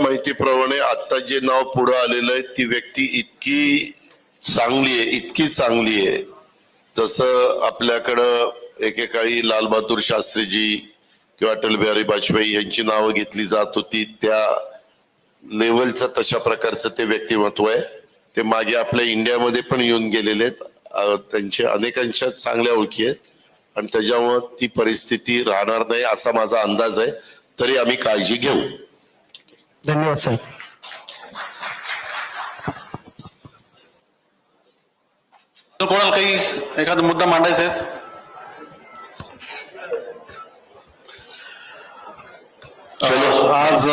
माहितीप्रमाणे आता जे नाव पुढे आलेलं आहे ती व्यक्ती इतकी चांगली आहे इतकी चांगली आहे. जसं आपल्याकडं एकेकाळी लालबहादूर शास्त्रीजी किंवा अटल बिहारी वाजपेयी यांची नावं घेतली जात होती त्या लेवलचं तशा प्रकारचं ते व्यक्तिमत्व आहे. ते मागे आपल्या इंडियामध्ये पण येऊन गेलेले आहेत. त्यांचे त्यांच्या अनेकांच्या चांगल्या ओळखी आहेत. आणि त्याच्यामुळं ती परिस्थिती राहणार नाही असा माझा अंदाज आहे. तरी आम्ही काळजी घेऊ. धन्यवाद साहेब कोणाला काही एखादा मुद्दा मांडायचा आहे? आज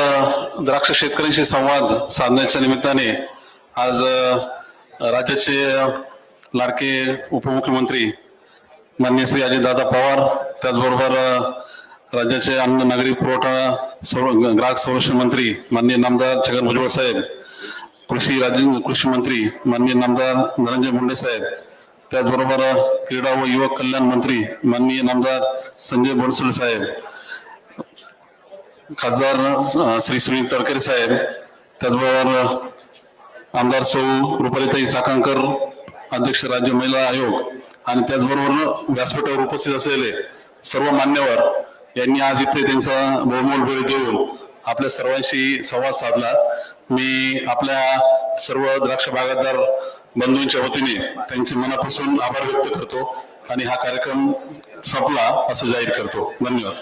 द्राक्ष शेतकऱ्यांशी संवाद साधण्याच्या निमित्ताने आज राज्याचे लाडके उपमुख्यमंत्री माननीय श्री अजितदादा पवार त्याचबरोबर राज्याचे अन्न नागरी पुरवठा संर- ग्राहक संरक्षण मंत्री माननीय नामदार छगन भुजबळ साहेब कृषी राज्य कृषी मंत्री माननीय नामदार धनंजय मुंडे साहेब त्याचबरोबर क्रीडा व युवक कल्याण मंत्री माननीय नामदार संजय बनसुल साहेब खासदार श्री सुनील तडकरे साहेब त्याचबरोबर आमदार सौ रुपालीताई चाकणकर अध्यक्ष राज्य महिला आयोग आणि त्याचबरोबर व्यासपीठावर उपस्थित असलेले सर्व मान्यवर यांनी आज इथे त्यांचा बहुमोल वेळ देऊन आपल्या सर्वांशी संवाद साधला. मी आपल्या सर्व द्राक्ष बागायतदार बंधूंच्या वतीने त्यांचे मनापासून आभार व्यक्त करतो आणि हा कार्यक्रम संपला असं जाहीर करतो. धन्यवाद.